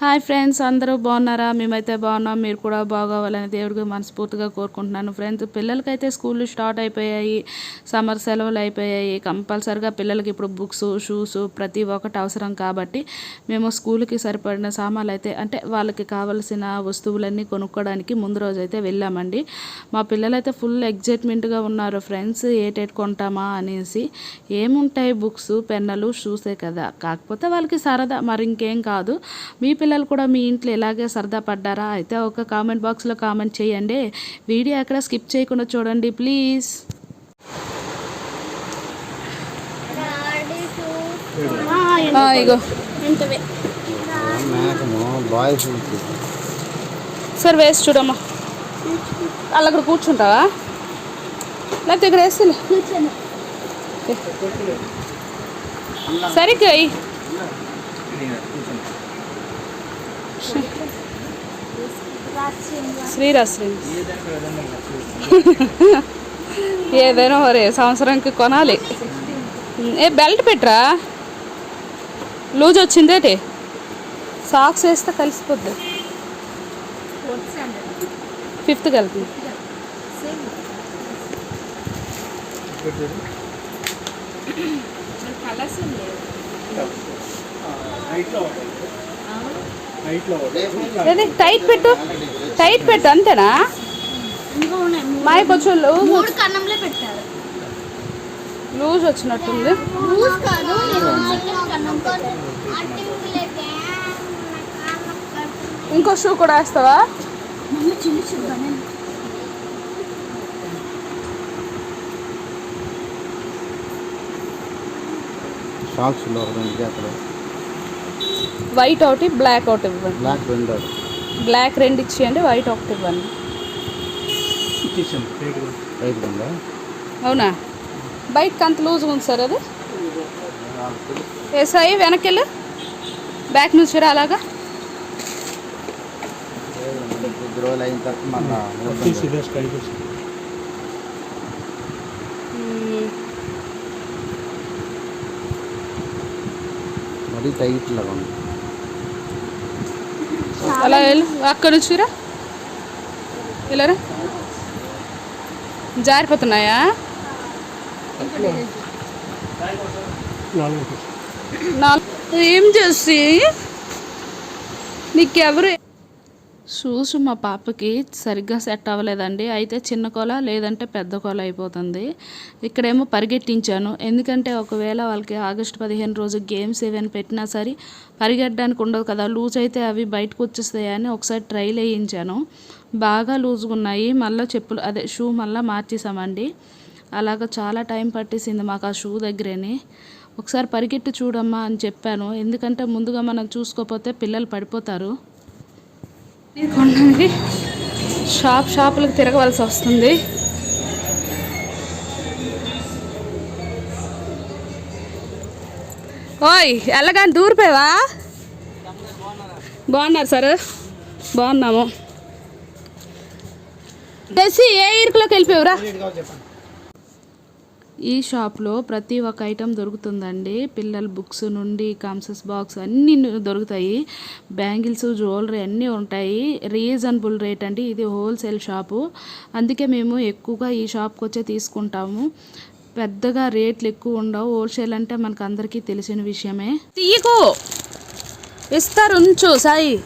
Hi friends అందరూ బాగున్నారా? మేమైతే బాగున్నాం మీరు కూడా బాగోవాలని దేవుడికి మనస్ఫూర్తిగా కోరుకుంటున్నాను. ఫ్రెండ్స్ పిల్లలకైతే స్కూళ్ళు స్టార్ట్ అయిపోయాయి సమ్మర్ సెలవులు అయిపోయాయి. కంపల్సరిగా పిల్లలకి ఇప్పుడు బుక్స్ షూస్ ప్రతి ఒక్కటి అవసరం కాబట్టి మేము స్కూల్కి సరిపడిన సామాన్లు అయితే అంటే వాళ్ళకి కావాల్సిన వస్తువులన్నీ కొనుక్కోవడానికి ముందు రోజు అయితే వెళ్ళామండి. మా పిల్లలైతే ఫుల్ ఎగ్జైట్మెంట్గా ఉన్నారు. ఫ్రెండ్స్ ఏటేట్ కొంటామా అనేసి ఏముంటాయి బుక్స్ పెన్నులు షూసే కదా. కాకపోతే వాళ్ళకి సరదా మరి ఇంకేం కాదు. మీ పిల్లలు కూడా మీ ఇంట్లో ఇలాగే సరదా పడ్డారా? అయితే ఒక కామెంట్ బాక్స్లో కామెంట్ చేయండి. వీడియో ఎక్కడ స్కిప్ చేయకుండా చూడండి ప్లీజ్. ఇగో. బాయ్స్ సరే వేసి చూడమ్మా. వాళ్ళు అక్కడ కూర్చుంటావా? లేకపోతే ఇక్కడ వేస్తే సరిగ్గా శ్రీరాశ్రీ ఏదైనా మరి సంవత్సరానికి కొనాలి. ఏ బెల్ట్ పెట్టరా? లూజ్ వచ్చిందేటి సాక్స్ వేస్తే కలిసిపోద్ది. ఫిఫ్త్కి వెళ్తుంది ఏది టైట్ పెట్టు. టైట్ పెట్టు అంతేనా? మాయ కొంచెం లూజ్ లూజ్ వచ్చినట్టుంది ఇంకో షూ కూడా వేస్తావా? షాక్స్ రెండు జతలు వైట్ ఒకటి బ్లాక్ ఒకటి ఇవ్వండి బ్లాక్ రెండు బ్లాక్ రెండు ఇచ్చేయండి వైట్ ఒకటి ఇవ్వండి. అవునా? బయటకి అంత లూజ్గా ఉంది సార్ అది? వేసాయి వెనక్కి వెళ్ళు బ్యాక్ నుంచి రా అలాగా. మ్మ్. మరీ టైట్ లాగా ఉంది. అలా వెళ్ళు అక్కడ నుంచి రా. ఇలా రా. జారిపోతున్నాయా? నాలుగు ఏం చేసి? నీకెవరు షూస్ మా పాపకి సరిగ్గా సెట్ అవ్వలేదండి. అయితే చిన్న కొల లేదంటే పెద్ద కొల అయిపోతుంది. ఇక్కడేమో పరిగెట్టించాను. ఎందుకంటే ఒకవేళ వాళ్ళకి ఆగస్టు పదిహేను రోజు గేమ్స్ ఏవైనా పెట్టినా సరే పరిగెట్టడానికి ఉండదు కదా. లూజ్ అయితే అవి బయటకు వచ్చేస్తాయని ఒకసారి ట్రైల్ వేయించాను. బాగా లూజ్గా ఉన్నాయి. మళ్ళీ చెప్పులు అదే షూ మళ్ళీ మార్చేసామండి. అలాగ చాలా టైం పట్టేసింది మాకు ఆ షూ దగ్గరనే. ఒకసారి పరిగెట్టి చూడమ్మా అని చెప్పాను. ఎందుకంటే ముందుగా మనం చూసుకోకపోతే పిల్లలు పడిపోతారు. కొనడానికి షాప్ షాపులకు తిరగవలసి వస్తుంది. ఓయ్ ఎల్లగాని దూరిపోయావా? బాగున్నారు సార్. బాగున్నాము. తెసి ఏ ఇరుకులోకి వెళ్ళిపోయావురా? ఈ షాప్లో ప్రతి ఒక్క ఐటెం దొరుకుతుందండి. పిల్లల బుక్స్ నుండి కామ్సెస్ బాక్స్ అన్నీ దొరుకుతాయి. బ్యాంగిల్స్ జ్యువెలరీ అన్నీ ఉంటాయి. రీజనబుల్ రేట్ అండి. ఇది హోల్సేల్ షాపు. అందుకే మేము ఎక్కువగా ఈ షాప్కి వచ్చే తీసుకుంటాము. పెద్దగా రేట్లు ఎక్కువ ఉండవు. హోల్సేల్ అంటే మనకు అందరికీ తెలిసిన విషయమే. తీయకు ఇస్తారు ఉంచు సాయి.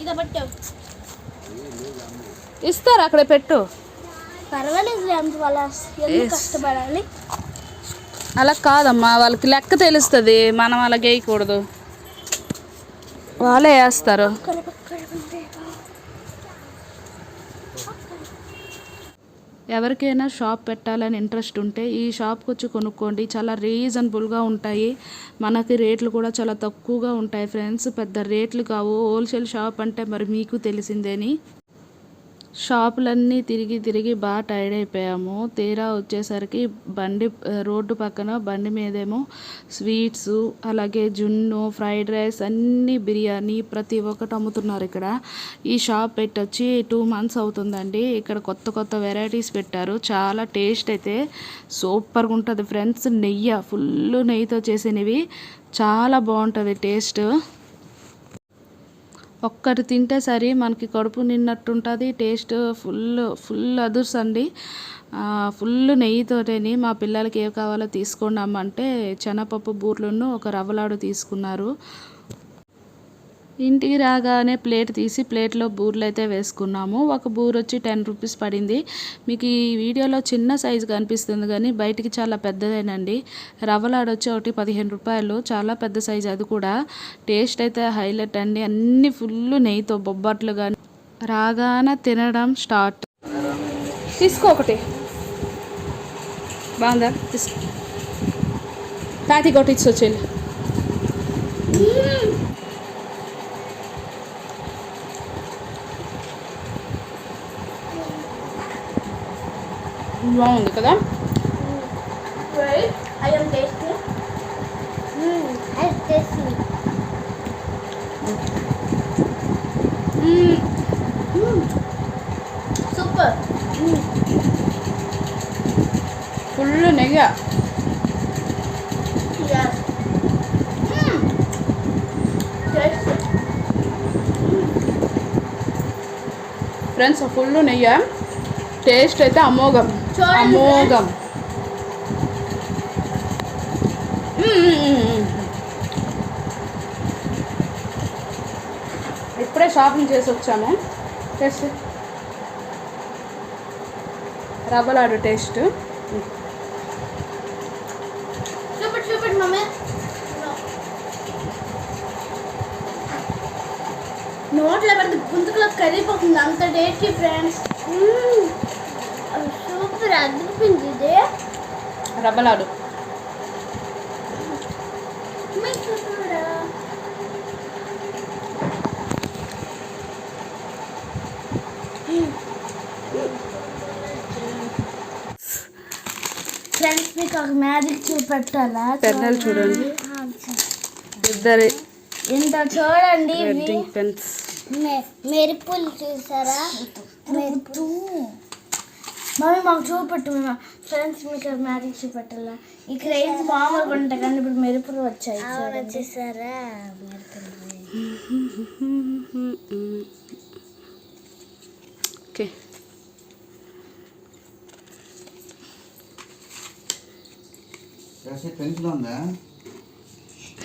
ఇక ఇస్తారు అక్కడ పెట్టు. పర్వాలేదు అంత వాళ్ళ ఎందుకు కష్టపడాలి? అలా కాదమ్మా వాళ్ళకి లెక్క తెలుస్తుంది మనం అలా వేయకూడదు వాళ్ళే వేస్తారు. ఎవరికైనా షాప్ పెట్టాలని ఇంట్రెస్ట్ ఉంటే ఈ షాప్కి వచ్చి కొనుక్కోండి. చాలా రీజనబుల్గా ఉంటాయి. మనకి రేట్లు కూడా చాలా తక్కువగా ఉంటాయి ఫ్రెండ్స్. పెద్ద రేట్లు కావు. హోల్సేల్ షాప్ అంటే మరి మీకు తెలిసిందేని. షాపులన్నీ తిరిగి తిరిగి బాగా టైర్డ్ అయిపోయాము. తీరా వచ్చేసరికి బండి రోడ్డు పక్కన బండి మీదేమో స్వీట్స్ అలాగే జున్ను ఫ్రైడ్ రైస్ అన్నీ బిర్యానీ ప్రతి ఒక్కటి అమ్ముతున్నారు ఇక్కడ. ఈ షాప్ పెట్టొచ్చి టూ మంత్స్ అవుతుందండి. ఇక్కడ కొత్త కొత్త వెరైటీస్ పెట్టారు. చాలా టేస్ట్ అయితే సూపర్గా ఉంటుంది ఫ్రెండ్స్. నెయ్యి ఫుల్ నెయ్యితో చేసినవి. చాలా బాగుంటుంది టేస్ట్. ఒక్కటి తింటే సరి మనకి కడుపు నిన్నట్టు ఉంటుంది టేస్ట్ ఫుల్ ఫుల్ అదుర్స్ అండి ఫుల్ నెయ్యితోటేని మా పిల్లలకి ఏ కావాలో తీసుకోండి అమ్మ అంటే శనగపప్పు బూర్లను ఒక రవ్వలాడు తీసుకున్నారు. ఇంటికి రాగానే ప్లేట్ తీసి ప్లేట్లో బూర్లు అయితే వేసుకున్నాము. ఒక బూర్ వచ్చి టెన్ రూపీస్ పడింది. మీకు ఈ వీడియోలో చిన్న సైజు కనిపిస్తుంది కానీ బయటికి చాలా పెద్దదేనండి. రవ్వలాడు వచ్చి ఒకటి పదిహేను రూపాయలు. చాలా పెద్ద సైజు అది కూడా. టేస్ట్ అయితే హైలైట్ అండి. అన్ని ఫుల్ నెయ్యితో బొబ్బట్లు కానీ రాగానే తినడం స్టార్ట్. తీసుకో ఒకటి. బాగుందా? తీసుకో. తాతి కొట్టించి వచ్చేది బాగుంది కదా సూపర్ ఫుల్ నెయ్య ఫ్రెండ్స్ ఫుల్ నెయ్యి టేస్ట్ అయితే అమోఘం. అమోఘం. ఇప్పుడే షాపింగ్ చేసి వచ్చాము. టేస్ట్. రవ్వలాడు టేస్ట్. నోట్లో పెడితే గుంతుకులో కరిగిపోతుంది. అంత టేస్టీ ఫ్రెండ్స్ సూపర్ ఇది. రవ్వలాడు. ఫ్రెండ్స్ మీకు ఒక మ్యాజిక్ చూపెట్టాలా? పెద్దలు చూడండి. ఇద్దరి. ఇంత చూడండి మెరుపులు చూసారా? మెరుపు. మమ్మీ మాకు చూపెట్టు మేము ఫ్రెండ్స్ మీకు మ్యాజిక్ చూపెట్టాలా ఈ క్రేజ్ మామూలుగా ఉంటాయి కానీ ఇప్పుడు మెరుపులు వచ్చాయి చూసారా ఓకే. పెన్సిల్ ఉందా?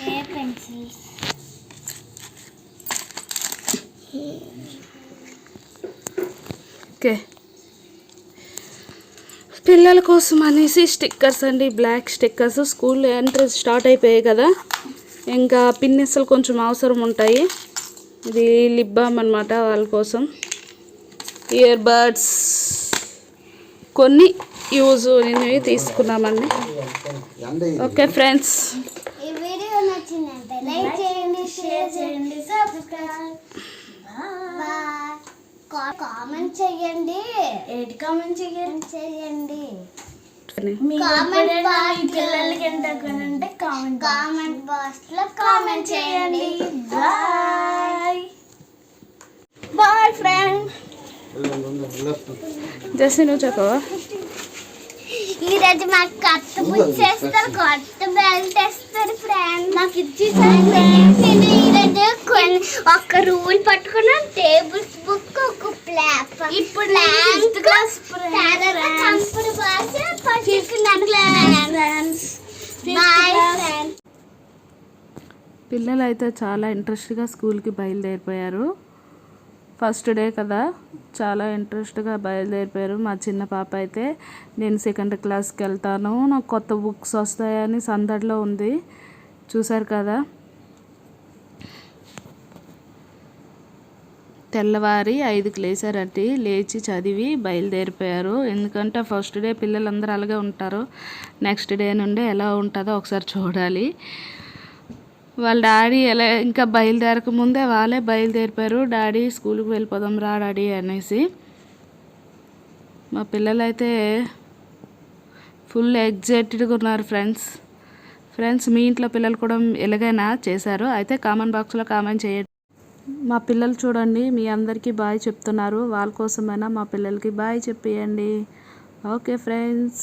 ఏ పెన్సిల్స్ ఓకే. పిల్లల కోసం అనేసి స్టిక్కర్స్ అండి black stickers. School entrance start అయిపోయాయి కదా. ఇంకా పిన్నెస్లు కొంచెం అవసరం ఉంటాయి. ఇది లిప్ బామ్ అనమాట వాళ్ళ కోసం. ఇయర్ బడ్స్ కొన్ని యూజ్ అనేవి తీసుకున్నామండి. ఓకే ఫ్రెండ్స్ ఈ వీడియో నచ్చిందంటే లైక్ చేయండి షేర్ చేయండి సబ్స్క్రైబ్ కామెంట్ చేయండి ఏది కామెంట్ చేయండి చేయండి పిల్లలకి అంటే కామెంట్ కామెంట్ బాక్స్. లో కామెంట్ చేయండి బాయ్. Bye friend. జస్ట్ నువ్వు చెప్పవా? ఈ రోజు మాకు కొత్త బుక్ చేస్తారు కొత్త బెల్ట్ వేస్తారు ఫ్రెండ్ నాకు ఇచ్చేసారు ఈరోజు కొన్ని ఒక రూల్ ఒక ప్లాప్ ఇప్పుడు ఫిఫ్త్ క్లాస్ పిల్లలు అయితే చాలా ఇంట్రెస్ట్గా స్కూల్కి బయలుదేరిపోయారు. ఫస్ట్ డే కదా చాలా ఇంట్రెస్ట్గా బయలుదేరిపోయారు. మా చిన్న పాప అయితే నేను సెకండ్ క్లాస్కి వెళ్తాను నాకు కొత్త బుక్స్ వస్తాయని సందడిలో ఉంది. చూసారు కదా? తెల్లవారి ఐదుకి లేచారంటే. లేచి చదివి బయలుదేరిపోయారు. ఎందుకంటే ఫస్ట్ డే పిల్లలందరూ అలాగే ఉంటారు. నెక్స్ట్ డే నుండి ఎలా ఉంటుందో ఒకసారి చూడాలి. వాళ్ళ డాడీ ఎలా ఇంకా బయలుదేరక ముందే వాళ్ళే బయలుదేరిపోయారు. డాడీ స్కూల్కి వెళ్ళిపోదాం రా డాడీ అనేసి. మా పిల్లలైతే ఫుల్ ఎగ్జైటెడ్గా ఉన్నారు ఫ్రెండ్స్. ఫ్రెండ్స్ మీ ఇంట్లో పిల్లలు కూడా ఎలాగైనా చేశారు. అయితే కామెంట్ బాక్స్లో కామెంట్ చేయండి. మా పిల్లలు చూడండి మీ అందరికీ బాయ్ చెప్తున్నారు. వాళ్ళ కోసమైనా మా పిల్లలకి బాయ్ చెప్పేయండి. Okay friends.